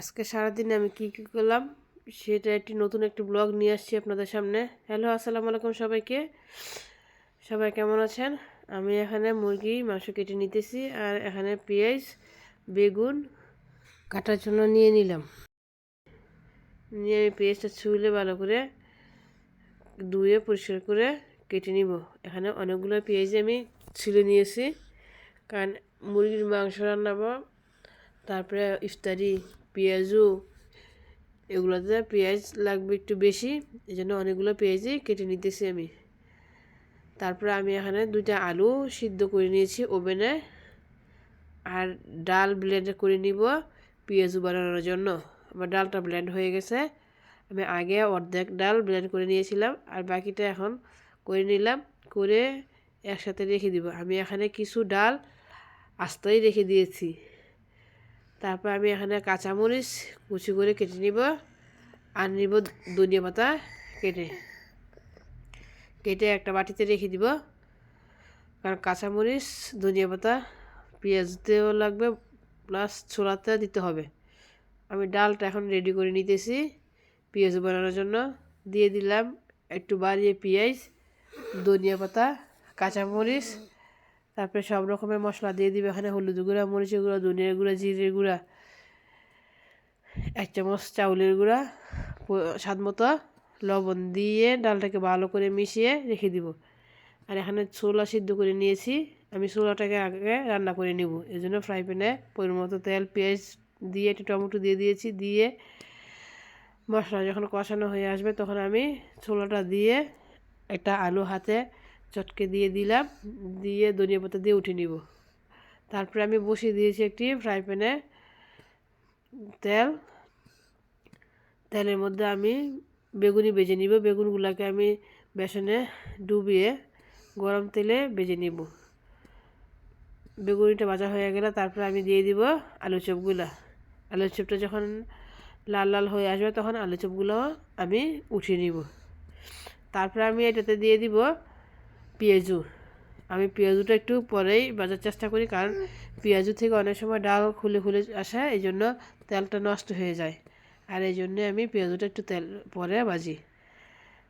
আজকে সারাদিনে আমি কি কি করলাম, সেটা একটি নতুন একটি ব্লগ নিয়ে আসছি আপনাদের সামনে। হ্যালো আসসালামু আলাইকুম সবাইকে। সবাই কেমন আছেন? আমি এখানে মুরগি, মাংস কেটে নিতেছি আর এখানে পেঁয়াজ, বেগুন কাটার জন্য নিয়ে নিলাম। নিয়ে আমি পেঁয়াজটা ছুলে ভালো করে ধুয়ে পরিষ্কার করে কেটে নিব। এখানে অনেকগুলো পেঁয়াজ আমি ছিলে নিয়েছি। কারণ মুরগির মাংস রান্নাবো, তারপরে ইফতারি পেঁয়াজু, এগুলোতে পেঁয়াজ লাগবে একটু বেশি এই জন্য অনেকগুলো পেঁয়াজই কেটে নিতেছি আমি। তারপরে আমি এখানে দুইটা আলু সিদ্ধ করে নিয়েছি ওভেনে, আর ডাল ব্লেন্ড করে নিব পেঁয়াজু বানানোর জন্য। আমার ডালটা ব্লেন্ড হয়ে গেছে। আমি আগে অর্ধেক ডাল ব্লেন্ড করে নিয়েছিলাম, আর বাকিটা এখন করে নিলাম, করে একসাথে রেখে দিব। আমি এখানে কিছু ডাল আস্তেই রেখে দিয়েছি। তারপর আমি এখানে কাঁচামরিচ কুচি করে কেটে নিব আর নিব ধনিয়া পাতা কেটে। কেটে একটা বাটিতে রেখে দিব। কারণ কাঁচামরিচ, ধনিয়া পাতা পেঁয়াজতেও লাগবে, প্লাস ছোলাতে দিতে হবে। আমি ডালটা এখন রেডি করে নিতেছি পেঁয়াজ বানানোর জন্য। দিয়ে দিলাম একটু বাড়িয়ে পেঁয়াজ, ধনিয়া পাতা, কাঁচামরিচ তারপরে সব রকমের মশলা দিয়ে দিবে। এখানে হলুদ গুঁড়া, মরিচের গুঁড়া, ধনিয়ার গুঁড়া, জিরের গুঁড়া, এক চামচ চাউলের গুঁড়া স্বাদ মতো লবণ দিয়ে ডালটাকে ভালো করে মিশিয়ে রেখে দিব। আর এখানে ছোলা সিদ্ধ করে নিয়েছি। আমি ছোলাটাকে আগে রান্না করে নিব। এই জন্য ফ্রাই প্যানে পরিমাণ মতো তেল, পেঁয়াজ দিয়ে একটু টমেটো দিয়ে দিয়েছি। দিয়ে মশলা যখন কষানো হয়ে আসবে তখন আমি ছোলাটা দিয়ে একটা আলু হাতে চটকে দিয়ে দিলাম, দিয়ে ধনিয়া পাতা দিয়ে উঠে নিব। তারপরে আমি বসিয়ে দিয়েছি একটি ফ্রাই প্যানে তেল। তেলের মধ্যে আমি বেগুনি বেজে নিব। বেগুনগুলোকে আমি বেসনে ডুবিয়ে গরম তেলে বেজে নিব। বেগুনিটা ভাজা হয়ে গেলে তারপরে আমি দিয়ে দিব আলু চপগুলো। আলু চপটা যখন লাল লাল হয়ে আসবে তখন আলু চপগুলো আমি উঠিয়ে নিব। তারপরে আমি এটাতে দিয়ে দিব পেঁয়াজু। আমি পেঁয়াজুটা একটু পরেই বাজার চেষ্টা করি, কারণ পেঁয়াজু থেকে অনেক সময় ডাল খুলে খুলে আসে, এই জন্য তেলটা নষ্ট হয়ে যায়। আর এই জন্যে আমি পেঁয়াজুটা একটু তেল পরে বাজি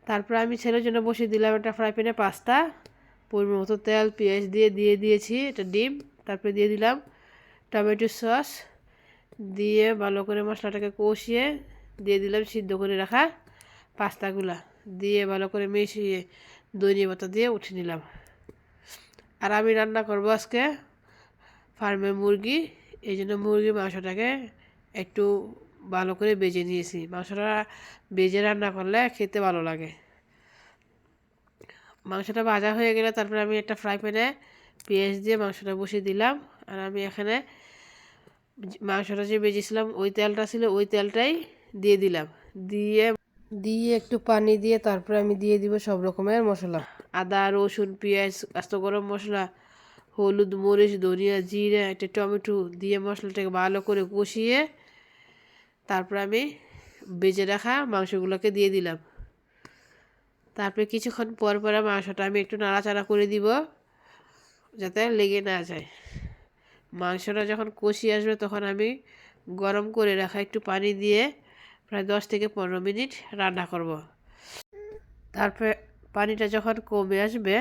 তারপর আমি ছেলের জন্য বসিয়ে দিলাম একটা ফ্রাই প্যানে পাস্তা। পরিমাণ মতো তেল, পেঁয়াজ দিয়ে দিয়ে দিয়েছি এটা ডিম। তারপরে দিয়ে দিলাম টমেটো সস। দিয়ে ভালো করে মশলাটাকে কষিয়ে দিয়ে দিলাম সিদ্ধ করে রাখা পাস্তাগুলা। দিয়ে ভালো করে মিশিয়ে ধনিয়া পাতা দিয়ে উঠে নিলাম। আর আমি রান্না করব আজকে ফার্মে মুরগি, এই জন্য মুরগির মাংসটাকে একটু ভালো করে বেজে নিয়েছি। মাংসটা বেজে রান্না করলে খেতে ভালো লাগে। মাংসটা ভাজা হয়ে গেলে তারপরে আমি একটা ফ্রাই প্যানে পেঁয়াজ দিয়ে মাংসটা বসিয়ে দিলাম। আর আমি এখানে মাংসটা যে বেজেছিলাম, ওই তেলটা ছিল, ওই তেলটাই দিয়ে দিলাম। দিয়ে দিয়ে একটু পানি দিয়ে তারপরে আমি দিয়ে দিব সব রকমের মশলা। আদা, রসুন, পেঁয়াজ আস্ত গরম মশলা, হলুদ, মরিচ, ধনিয়া, জিরা, একটা টমেটো দিয়ে মশলাটাকে ভালো করে কষিয়ে তারপর আমি বেজে রাখা মাংসগুলোকে দিয়ে দিলাম। তারপরে কিছুক্ষণ পর পরে মাংসটা আমি একটু নাড়াচাড়া করে দিব যাতে লেগে না যায়। মাংসটা যখন কষি আসবে তখন আমি গরম করে রাখা একটু পানি দিয়ে প্রায় দশ থেকে পনেরো মিনিট রান্না করব। তারপরে পানিটা যখন কমে আসবে,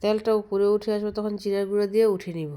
তেলটা উপরে উঠে আসবে, তখন জিরা গুঁড়ো দিয়ে উঠে নিব।